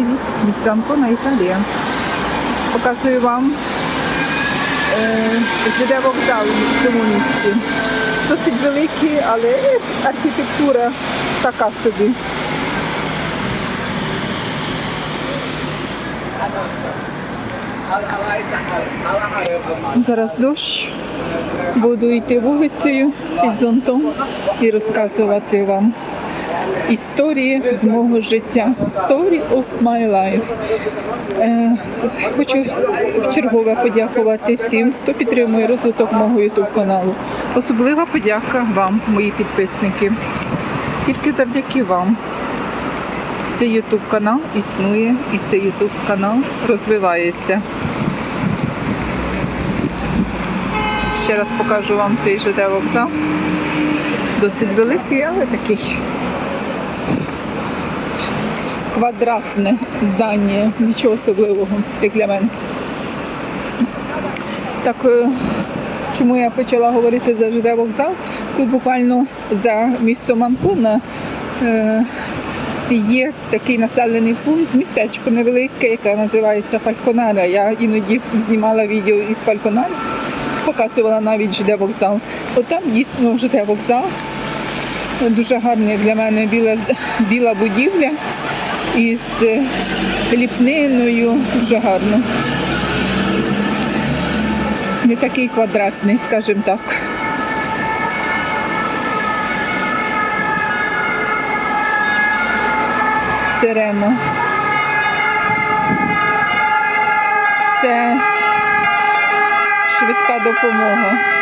Привіт, місто Анкона, Італія. Показую вам е, ЖД вокзал в цьому місті. Досить великий, але архітектура така собі. Зараз дощ. Буду йти вулицею під зонтом і розказувати вам історії з мого життя. Story of my life. Е, хочу вчергове подякувати всім, хто підтримує розвиток мого YouTube каналу. Особлива подяка вам, мої підписники. Тільки завдяки вам. Цей YouTube канал існує і цей YouTube канал розвивається. Ще раз покажу вам цей ЖД вокзал. Досить великий, але такий квадратне здання, нічого особливого, як для мене. Так, е, чому я почала говорити за ЖД вокзал? Тут буквально за містом Анкона е, є такий населений пункт, містечко невелике, яке називається Фальконара. Я іноді знімала відео із Фальконара, показувала навіть ЖД вокзал. От там дійсно ЖД вокзал. Дуже гарна для мене біла, біла будівля із е, ліпниною. Дуже гарно. Не такий квадратний, скажімо так. Сирена. Це швидка допомога.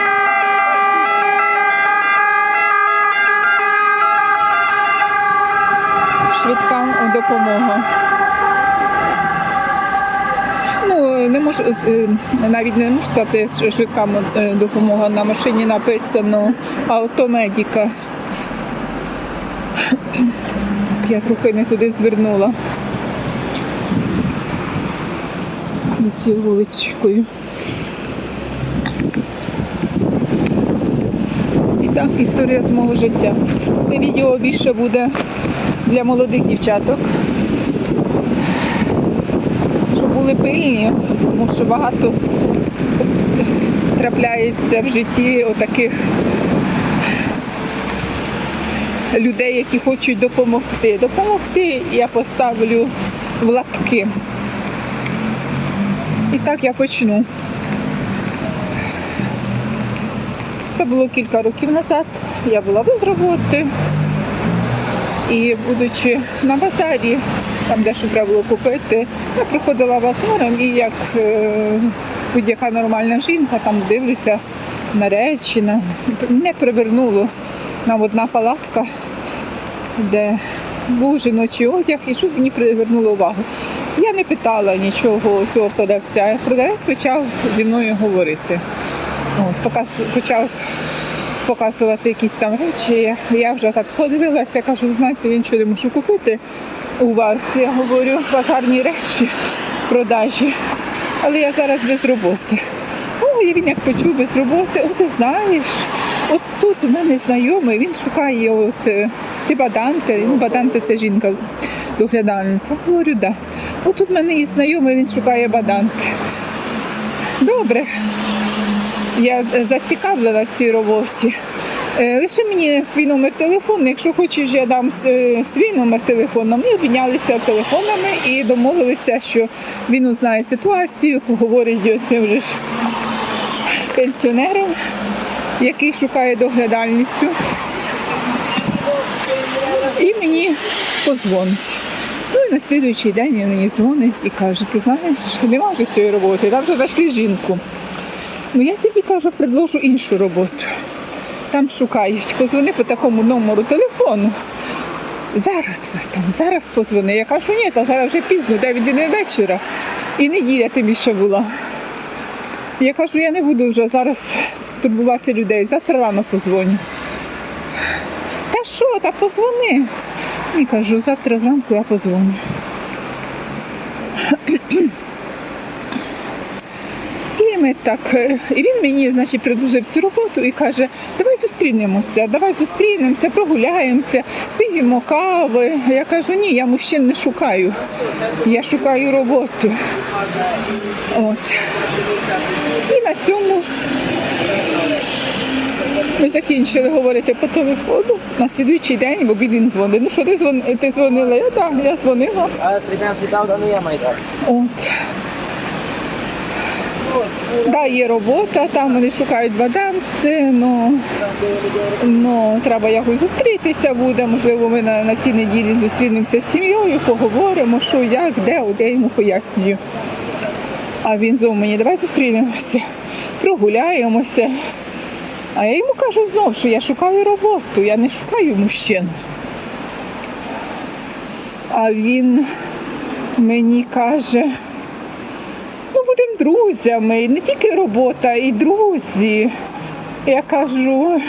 Швидка допомога. Ну, не можу е, навіть не можу сказати, швидка е, допомога на машині написано автомедіка. Я трохи не туди звернула. Цією вуличкою. І так, історія з мого життя. Це відео більше буде для молодих дівчаток. Щоб були пильні, тому що багато трапляється в житті отаких людей, які хочуть допомогти. Допомогти я поставлю в лапки. І так я почну. Це було кілька років назад. Я була без роботи. І будучи на базарі, там де що треба було купити, я проходила базаром і як е, будь-яка нормальна жінка, там дивлюся на речі, на... не привернуло нам одна палатка, де був жіночий одяг, і щось мені привернуло увагу. Я не питала нічого цього продавця. Продавець почав зі мною говорити. От, показ, почав показувати якісь там речі. Я, вже так подивилася, кажу, знаєте, я нічого не можу купити у вас. Я говорю, базарні речі продажі. Але я зараз без роботи. О, і він як почув без роботи, о, ти знаєш, от тут у мене знайомий, він шукає от е, ти баданте, ну баданте це жінка доглядальниця. Говорю, да. От тут в мене і знайомий, він шукає баданте. Добре, я е, зацікавлена в цій роботі. Е, Лише мені свій номер телефону. Якщо хочеш, я дам е, свій номер телефону. Ми обмінялися телефонами і домовилися, що він узнає ситуацію, поговорить цим вже ж пенсіонером, який шукає доглядальницю. І мені позвонить. Ну і на слідуючий день він мені дзвонить і каже, ти знаєш, нема вже цієї роботи, там вже знайшли жінку. Ну я тобі кажу, предложу іншу роботу. Там шукають, позвони по такому номеру телефону. Зараз ви там, зараз позвони. Я кажу, ні, та зараз вже пізно, 9 годин вечора. І неділя тим ще була. Я кажу, я не буду вже зараз турбувати людей, завтра рано позвоню. Та що, та позвони. І кажу, завтра зранку я позвоню. І так, е, і він мені, значить, предложив цю роботу і каже, давай зустрінемося. давай зустрінемося, прогуляємося, п'ємо кави. Я кажу, ні, я мужчин не шукаю. Я шукаю роботу. От. І на цьому ми закінчили говорити по телефону. На слідуючий день в обід він дзвонить. Ну що ти дзвон... ти дзвонила? Я так, я дзвонила. От. Да, є робота, там вони шукають баданти, ну, ну треба якось зустрітися буде. Можливо, ми на, на цій неділі зустрінемося з сім'єю, поговоримо, що, як, де, от я йому пояснюю. А він знову мені, давай зустрінемося, прогуляємося. А я йому кажу знов, що я шукаю роботу, я не шукаю мужчин. А він мені каже, друзями, не тільки робота, і друзі. Я кажу,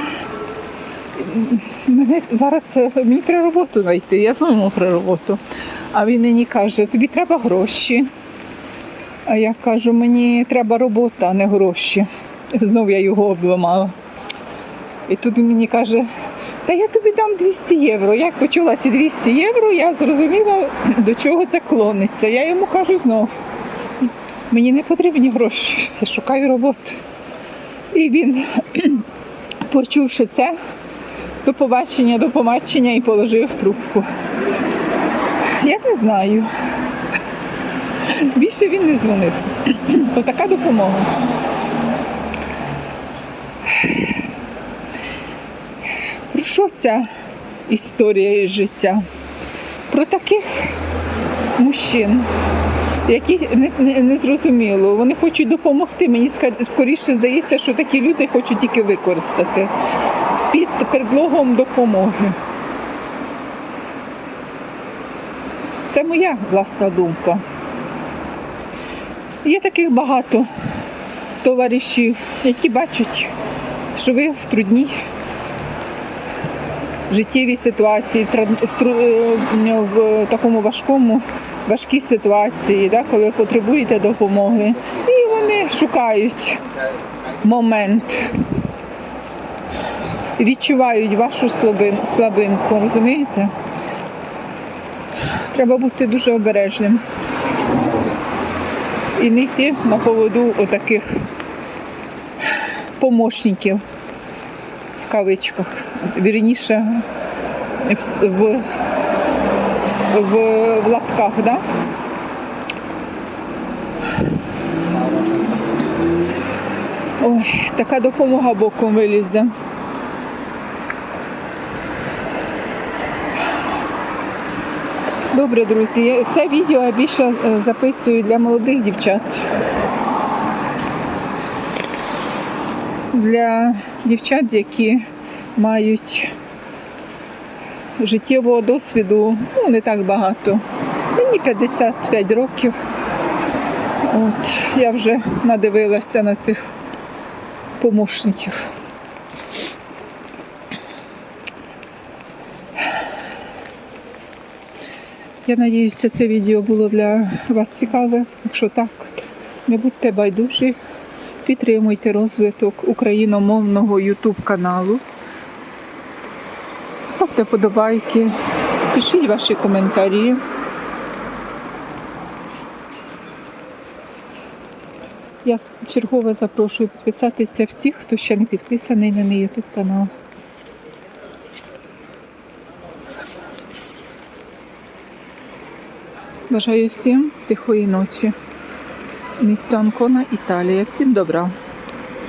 мене зараз е, мені треба роботу знайти, я знову про роботу. А він мені каже, тобі треба гроші. А я кажу, мені треба робота, а не гроші. Знов я його обламала. І тут він мені каже, та я тобі дам 200 євро. Як почула ці 200 євро, я зрозуміла, до чого це клониться. Я йому кажу знов, мені не потрібні гроші, я шукаю роботу. І він, почувши це, до побачення, до побачення і положив трубку. Я не знаю. Більше він не дзвонив. Отака допомога. Про що ця історія із життя? Про таких мужчин, які не, не, не зрозуміло, вони хочуть допомогти. Мені скоріше здається, що такі люди хочуть тільки використати під предлогом допомоги. Це моя власна думка. Є таких багато товаришів, які бачать, що ви в трудній життєвій ситуації, в, тру- е, в такому важкому, важкій ситуації, да, коли потребуєте допомоги. І вони шукають момент, відчувають вашу слабин- слабинку, розумієте? Треба бути дуже обережним і не йти на поводу отаких помощників в кавичках. Вірніше в, в, в, лапках, да? Ой, така допомога боком вилізе. Добре, друзі, це відео я більше е, записую для молодих дівчат. Для дівчат, які мають життєвого досвіду, ну не так багато. Мені 55 років. От, я вже надивилася на цих помощників. Я сподіваюся, це відео було для вас цікаве. Якщо так, не будьте байдужі, підтримуйте розвиток україномовного YouTube каналу. Ставте подобайки, пишіть ваші коментарі. Я чергове запрошую підписатися всіх, хто ще не підписаний на мій YouTube канал. Бажаю всім тихої ночі. Місто Анкона, Італія. Всім добра.